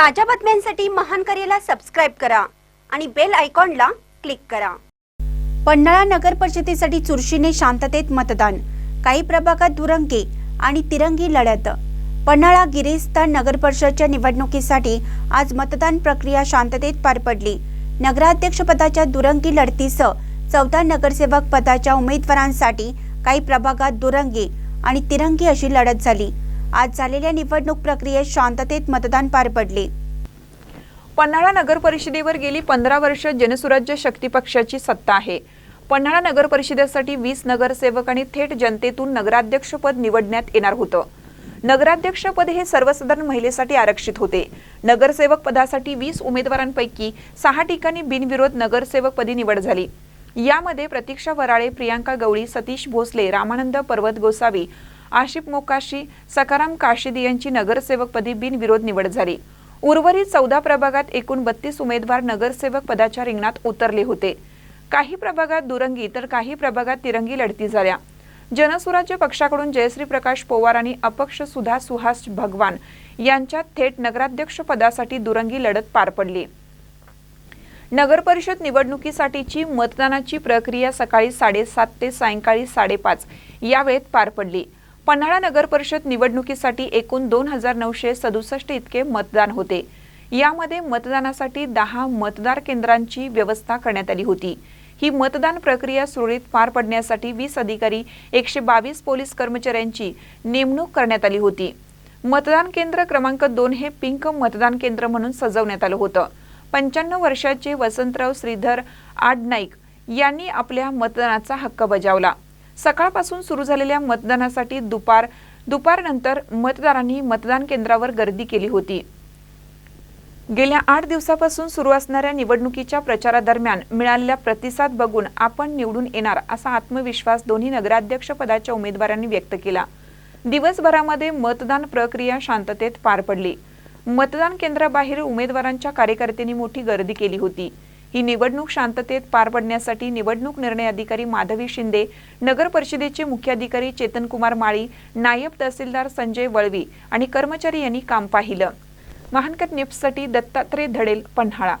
ताज्या बातम्यांसाठी महान करेला सबस्क्राईब करा आणि बेल आयकॉनला क्लिक करा. पन्हाळा नगर परिषदेसाठी चुरशीने शांततेत मतदान. काही प्रभागात दुरंगी आणि तिरंगी लढत. पन्हाळा गिरीस्थान नगर परिषदच्या निवडणुकीसाठी आज मतदान प्रक्रिया शांततेत पार पडली. नगराध्यक्षपदाच्या दुरंगी लढतीसह चौदा नगरसेवक पदाच्या उमेदवारांसाठी काही प्रभागात दुरंगी आणि तिरंगी अशी लढत झाली. आज झालेल्या निवडणूक प्रक्रियेत शांततेत मतदान पार पडले. पन्हाळा नगर परिषदेवर गेली पंधरा वर्ष जनसुराज्य शक्ती पक्षाची सत्ता आहे. पन्हाळा नगर परिषदेसाठी वीस नगरसेवक आणि थेट जनतेतून नगराध्यक्षपद निवडण्यात येणार होतं. नगराध्यक्षपद हे सर्वसाधारण महिलेसाठी आरक्षित होते. नगरसेवक पदासाठी वीस उमेदवारांपैकी सहा ठिकाणी बिनविरोध नगरसेवक पदी निवड झाली. यामध्ये प्रतीक्षा वराळे प्रियांका गवळी सतीश भोसले रामानंद पर्वत गोसावी आशिफ मोकाशी सकाराम काशिदी यांची नगरसेवकपदी बिनविरोध निवड झाली. उर्वरित चौदा प्रभागात एकूण बत्तीस उमेदवार नगरसेवक पदाच्या रिंगणात उतरले होते. काही प्रभागात दुरंगी तर काही प्रभागात तिरंगी लढती झाल्या. जनसुराज्य पक्षाकडून जयश्री प्रकाश पोवार आणि अपक्ष सुधा सुहास भगवान यांच्यात थेट नगराध्यक्ष पदासाठी दुरंगी लढत पार पडली. नगर परिषद निवडणुकीसाठीची मतदानाची प्रक्रिया सकाळी साडेसात ते सायंकाळी साडेपाच या वेळेत पार पडली. पन्हाळा नगर परिषद निवडणुकीसाठी एकूण दोन हजार नऊशे सदुसष्ट इतके मतदान होते. यामध्ये मतदानासाठी दहा मतदार केंद्रांची व्यवस्था करण्यात आली होती. ही मतदान प्रक्रिया सुरळीत पार पडण्यासाठी वीस अधिकारी एकशे बावीस पोलीस कर्मचाऱ्यांची नेमणूक करण्यात आली होती. मतदान केंद्र क्रमांक दोन हे पिंक मतदान केंद्र म्हणून सजवण्यात आलं होतं. पंच्याण्णव वर्षाचे वसंतराव श्रीधर आडनाईक यांनी आपल्या मतदानाचा हक्क बजावला. सकाळपासून सुरू झालेल्या मतदानासाठी दुपार दुपारनंतर मतदारांनी मतदान केंद्रावर गर्दी केली होती. गेल्या आठ दिवसापासून सुरू असणाऱ्या निवडणुकीच्या प्रचारादरम्यान मिळालेला प्रतिसाद बघून आपण निवडून येणार असा आत्मविश्वास दोन्ही नगराध्यक्षपदाच्या उमेदवारांनी व्यक्त केला. दिवसभरामध्ये मतदान प्रक्रिया शांततेत पार पडली. मतदान केंद्राबाहेर उमेदवारांच्या कार्यकर्त्यांनी मोठी गर्दी केली होती. ही निवडणूक शांततेत पार पडण्यासाठी निवडणूक निर्णय अधिकारी माधवी शिंदे नगर परिषदेचे मुख्याधिकारी चेतनकुमार माळी नायब तहसीलदार संजय वळवी आणि कर्मचारी यांनी काम पाहिलं. महानकर निप्ससाठी दत्तात्रय धडेल पन्हाळा.